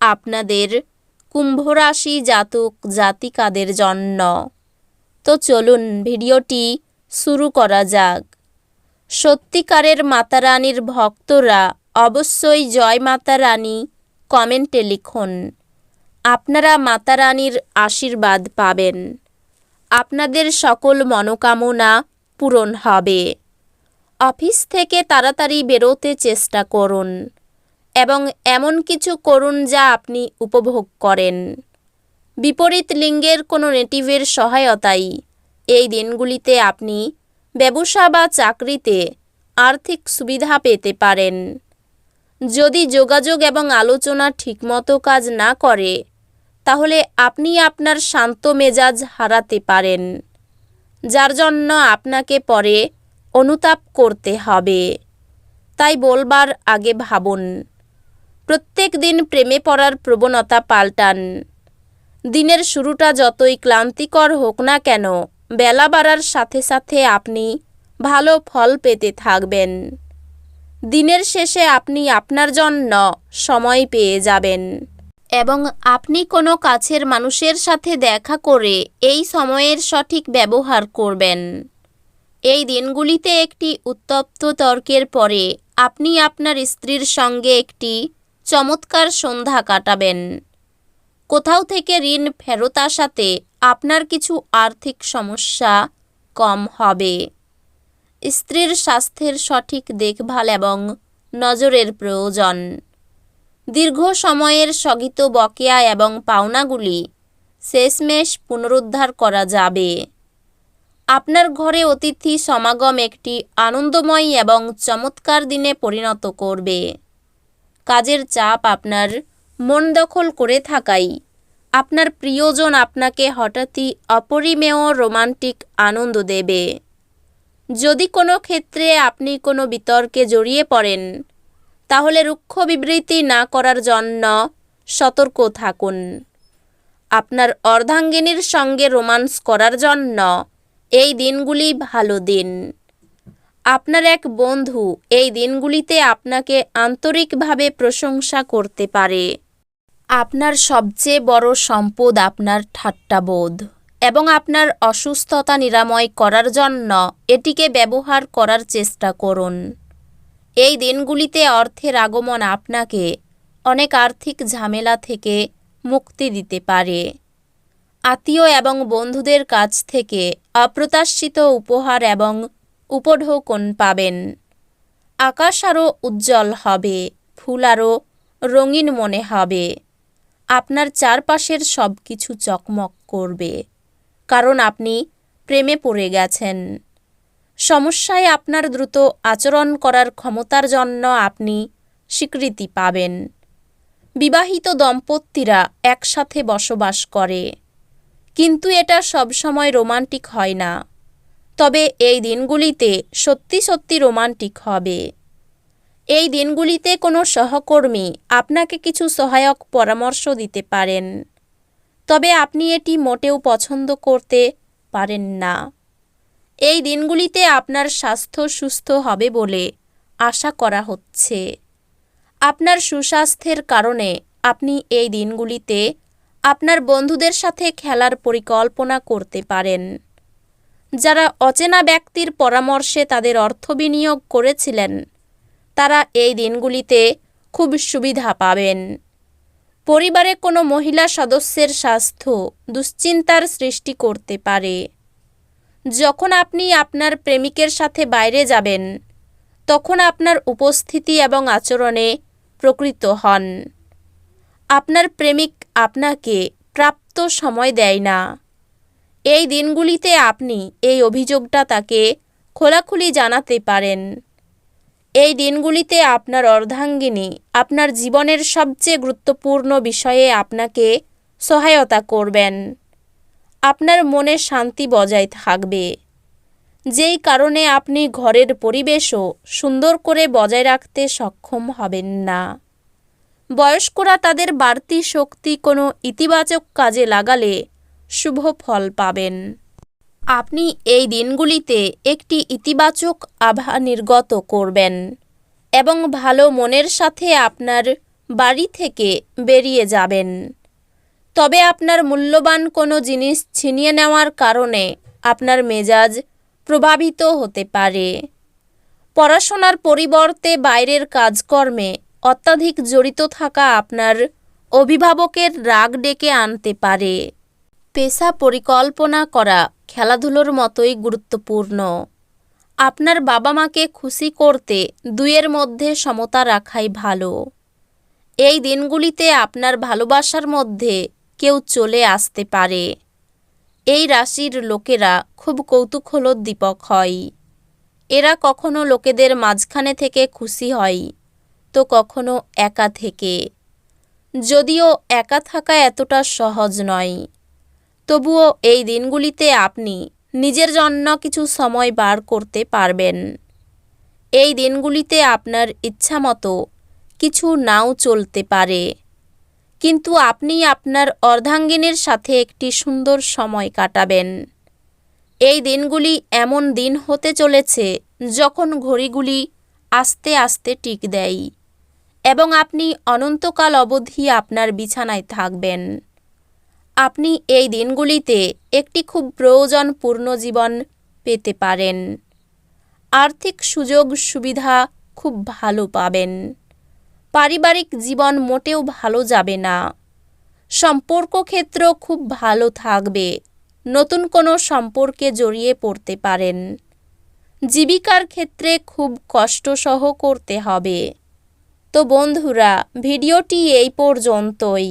আপনাদের কুম্ভরাশি জাতক জাতিকাদের জন্য। তো চলুন ভিডিওটি শুরু করা যাক। সত্যিকারের মাতারানীর ভক্তরা অবশ্যই জয় মাতা রানী কমেন্টে লিখুন। আপনারা মাতারানীর আশীর্বাদ পাবেন। আপনাদের সকল মনোকামনা পূরণ হবে। অফিস থেকে তাড়াতাড়ি বেরোতে চেষ্টা করুন। এবং এমন কিছু করুন যা আপনি উপভোগ করেন। বিপরীত লিঙ্গের কোনো নেটিভের সহায়তাই এই দিনগুলিতে আপনি ব্যবসা বা চাকরিতে আর্থিক সুবিধা পেতে পারেন। যদি যোগাযোগ এবং আলোচনা ঠিকমতো কাজ না করে, তাহলে আপনি আপনার শান্ত মেজাজ হারাতে পারেন, যার জন্য আপনাকে পরে অনুতাপ করতে হবে। তাই বলবার আগে ভাবুন প্রত্যেক দিন প্রেমে পড়ার প্রবণতা পাল্টান। দিনের শুরুটা যতই ক্লান্তিকর হোক না কেন, বেলা বাড়ার সাথে সাথে আপনি ভালো ফল পেতে থাকবেন। দিনের শেষে আপনি আপনার জন্য সময় পেয়ে যাবেন। এবং আপনি কোনো কাছের মানুষের সাথে দেখা করে এই সময়ের সঠিক ব্যবহার করবেন। এই দিনগুলিতে একটি উত্তপ্ত তর্কের পরে আপনি আপনার স্ত্রীর সঙ্গে একটি চমৎকার সন্ধ্যা কাটাবেন। কোথাও থেকে ঋণ ফেরত আসাতে আপনার কিছু আর্থিক সমস্যা কম হবে। স্ত্রীর স্বাস্থ্যের সঠিক দেখভাল এবং নজরের প্রয়োজন। দীর্ঘ সময়ের স্থগিত বকেয়া এবং পাওনাগুলি শেষমেশ পুনরুদ্ধার করা যাবে। আপনার ঘরে অতিথি সমাগম একটি আনন্দময় এবং চমৎকার দিনে পরিণত করবে। কাজের চাপ আপনার মন দখল করে থাকাই। আপনার প্রিয়জন আপনাকে হঠাৎই অপরিমেয় রোমান্টিক আনন্দ দেবে। যদি কোনো ক্ষেত্রে আপনি কোনো বিতর্কে জড়িয়ে পড়েন, তাহলে রুক্ষ বিবৃতি না করার জন্য সতর্ক থাকুন। আপনার অর্ধাঙ্গিনীর সঙ্গে রোমান্স করার জন্য এই দিনগুলি ভালো দিন। আপনার এক বন্ধু এই দিনগুলিতে আপনাকে আন্তরিকভাবে প্রশংসা করতে পারে। আপনার সবচেয়ে বড় সম্পদ আপনার ঠাট্টাবোধ এবং আপনার অসুস্থতা নিরাময় করার জন্য এটিকে ব্যবহার করার চেষ্টা করুন। এই দিনগুলিতে অর্থের আগমন আপনাকে অনেক আর্থিক ঝামেলা থেকে মুক্তি দিতে পারে। আত্মীয় এবং বন্ধুদের কাছ থেকে অপ্রত্যাশিত উপহার এবং উপঢৌকন পাবেন। আকাশ আরও উজ্জ্বল হবে, ফুল আরও রঙিন মনে হবে। আপনার চারপাশের সব কিছু চকমক করবে, কারণ আপনি প্রেমে পড়ে গেছেন। সমস্যায় আপনার দ্রুত আচরণ করার ক্ষমতার জন্য আপনি স্বীকৃতি পাবেন। বিবাহিত দম্পতিরা একসাথে বসবাস করে, কিন্তু এটা সবসময় রোমান্টিক হয় না। তবে এই দিনগুলিতে সত্যি সত্যি রোমান্টিক হবে। এই দিনগুলিতে কোনো সহকর্মী আপনাকে কিছু সহায়ক পরামর্শ দিতে পারেন। তবে আপনি এটি মোটেও পছন্দ করতে পারেন না। এই দিনগুলিতে আপনার স্বাস্থ্য সুস্থ হবে বলে আশা করা হচ্ছে। আপনার সুস্বাস্থ্যের কারণে আপনি এই দিনগুলিতে আপনার বন্ধুদের সাথে খেলার পরিকল্পনা করতে পারেন। যারা অচেনা ব্যক্তির পরামর্শে তাদের অর্থ বিনিয়োগ করেছিলেন, তারা এই দিনগুলিতে খুব সুবিধা পাবেন। পরিবারে কোনো মহিলা সদস্যের স্বাস্থ্য দুশ্চিন্তার সৃষ্টি করতে পারে। যখন আপনি আপনার প্রেমিকের সাথে বাইরে যাবেন, তখন আপনার উপস্থিতি এবং আচরণে প্রকৃত হন। আপনার প্রেমিক আপনাকে প্রাপ্ত সময় দেয় না। এই দিনগুলিতে আপনি এই অভিযোগটা তাকে খোলাখুলি জানাতে পারেন। এই দিনগুলিতে আপনার অর্ধাঙ্গিনী আপনার জীবনের সবচেয়ে গুরুত্বপূর্ণ বিষয়ে আপনাকে সহায়তা করবেন। আপনার মনে শান্তি বজায় থাকবে। যেই কারণে আপনি ঘরের পরিবেশও সুন্দর করে বজায় রাখতে সক্ষম হবেন না। বয়স্করা তাদের বাড়তি শক্তি কোনো ইতিবাচক কাজে লাগালে শুভ ফল পাবেন। আপনি এই দিনগুলিতে একটি ইতিবাচক আভা নির্গত করবেন এবং ভালো মনের সাথে আপনার বাড়ি থেকে বেরিয়ে যাবেন। তবে আপনার মূল্যবান কোনো জিনিস ছিনিয়ে নেওয়ার কারণে আপনার মেজাজ প্রভাবিত হতে পারে। পড়াশোনার পরিবর্তে বাইরের কাজকর্মে অত্যাধিক জড়িত থাকা আপনার অভিভাবকের রাগ ডেকে আনতে পারে। পেশা পরিকল্পনা করা খেলাধুলোর মতোই গুরুত্বপূর্ণ। আপনার বাবা মাকে খুশি করতে দুইয়ের মধ্যে সমতা রাখাই ভালো। এই দিনগুলিতে আপনার ভালোবাসার মধ্যে কেউ চলে আসতে পারে। এই রাশির লোকেরা খুব কৌতূহলোদ্দীপক হয়। এরা কখনো লোকেদের মাঝখানে থেকে খুশি হয়, তো কখনো একা থেকে। যদিও একা থাকা এতটা সহজ নয়। তবুও এই দিনগুলিতে আপনি নিজের জন্য কিছু সময় বার করতে পারবেন। এই দিনগুলিতে আপনার ইচ্ছা মতো কিছু নাও চলতে পারে। কিন্তু আপনি আপনার অর্ধাঙ্গিনীর সাথে একটি সুন্দর সময় কাটাবেন। এই দিনগুলি এমন দিন হতে চলেছে যখন ঘড়িগুলি আস্তে আস্তে টিক দেয় এবং আপনি অনন্তকাল অবধি আপনার বিছানায় থাকবেন। আপনি এই দিনগুলিতে একটি খুব প্রয়োজনপূর্ণ জীবন পেতে পারেন। আর্থিক সুযোগ সুবিধা খুব ভালো পাবেন। পারিবারিক জীবন মোটেও ভালো যাবে না। সম্পর্ক ক্ষেত্র খুব ভালো থাকবে। নতুন কোনো সম্পর্কে জড়িয়ে পড়তে পারেন। জীবিকার ক্ষেত্রে খুব কষ্টসহ করতে হবে। তো বন্ধুরা, ভিডিওটি এই পর্যন্তই।